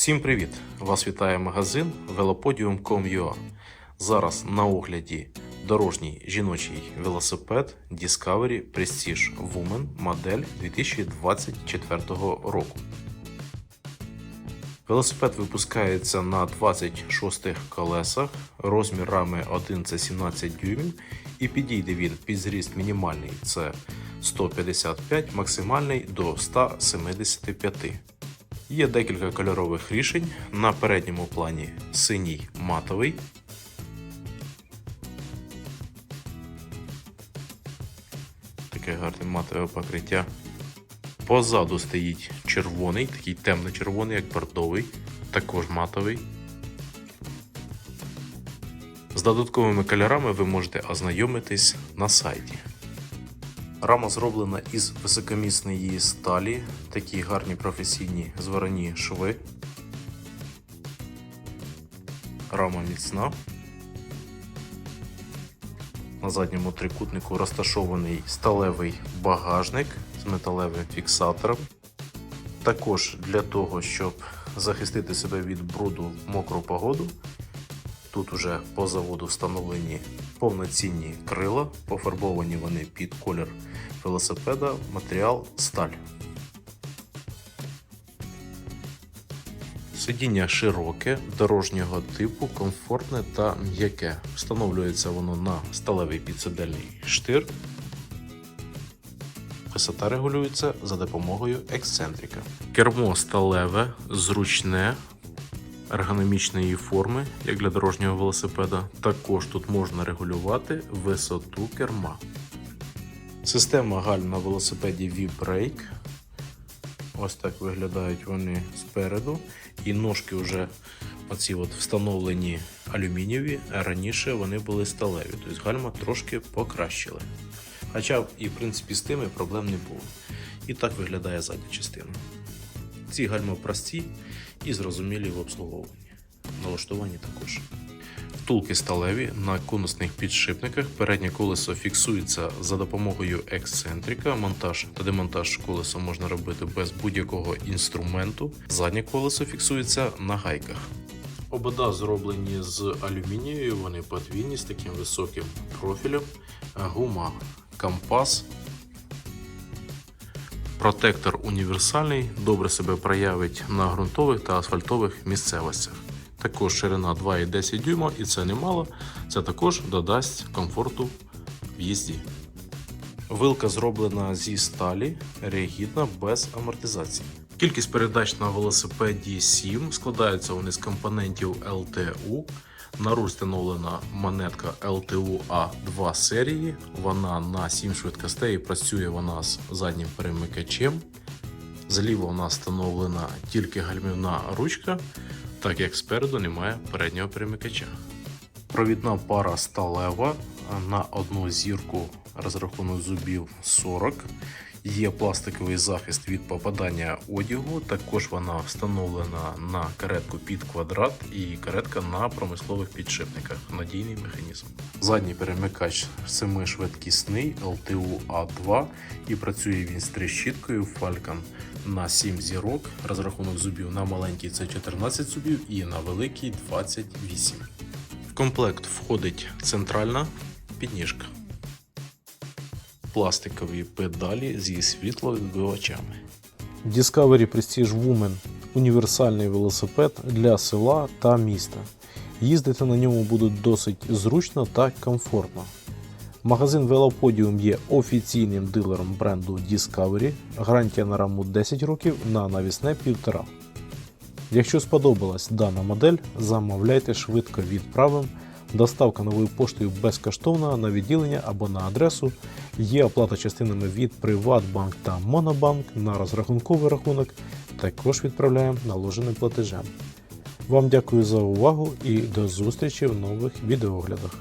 Всім привіт! Вас вітає магазин velopodium.com.ua Зараз на огляді дорожній жіночий велосипед Discovery Prestige Woman модель 2024 року. Велосипед випускається на 26 колесах, розмір рами 1 це 17 дюймів і підійде він під зріст мінімальний це 155, максимальний до 175. Є декілька кольорових рішень. На передньому плані синій матовий. Таке гарне матове покриття. Позаду стоїть червоний, такий темно-червоний, як бордовий, також матовий. З додатковими кольорами ви можете ознайомитись на сайті. Рама зроблена із високомісної сталі, такі гарні професійні зварені шви. Рама міцна. На задньому трикутнику розташований сталевий багажник з металевим фіксатором. Також для того, щоб захистити себе від бруду в мокру погоду, Тут уже по заводу встановлені повноцінні крила, пофарбовані вони під колір велосипеда, матеріал сталь. Сидіння широке, дорожнього типу, комфортне та м'яке. Встановлюється воно на сталевий підсидельний штир. Висота регулюється за допомогою ексцентрика. Кермо сталеве, зручне, ергономічної форми, як для дорожнього велосипеда. Також тут можна регулювати висоту керма. Система галь на велосипеді V-Brake. Ось так виглядають вони спереду. І ножки вже оці от встановлені алюмінієві, а раніше вони були сталеві. Тобто гальма трошки покращили. Хоча і в принципі з тими проблем не було. І так виглядає задня частина. Ці гальма прості і зрозумілі в обслуговуванні. Налаштуванні також. Втулки сталеві на конусних підшипниках. Переднє колесо фіксується за допомогою ексцентрика. Монтаж та демонтаж колеса можна робити без будь-якого інструменту. Заднє колесо фіксується на гайках. Обода зроблені з алюмінію, вони подвійні з таким високим профілем. Гума компас Протектор універсальний, добре себе проявить на ґрунтових та асфальтових місцевостях. Також ширина 2,10 дюйма, і це немало. Це також додасть комфорту в їзді. Вилка зроблена зі сталі, ригідна без амортизації. Кількість передач на велосипеді 7 складаються вони з компонентів LTU. На руль встановлена монетка LTU A2 серії. Вона на 7 швидкостей працює вона з заднім перемикачем. Зліва у нас встановлена тільки гальмівна ручка, так як спереду немає переднього перемикача. Провідна пара сталева на одну зірку розрахунок зубів 40. Є пластиковий захист від попадання одягу. Також вона встановлена на каретку під квадрат і каретка на промислових підшипниках. Надійний механізм. Задній перемикач семишвидкісний LTU A2 і працює він з трещіткою Falcon на 7 зірок. Розрахунок зубів на маленький це 14 зубів і на великий 28. В комплект входить центральна підніжка пластикові педалі зі світловідбивачами. Discovery Prestige Woman універсальний велосипед для села та міста. Їздити на ньому буде досить зручно та комфортно. Магазин Velopodium є офіційним дилером бренду Discovery. Гарантія на раму 10 років на навісне 1,5. Якщо сподобалась дана модель, замовляйте швидко відправимо. Доставка новою поштою безкоштовна на відділення або на адресу. Є оплата частинами від Приватбанк та Монобанк на розрахунковий рахунок. Також відправляємо наложеним платежем. Вам дякую за увагу і до зустрічі в нових відеоглядах.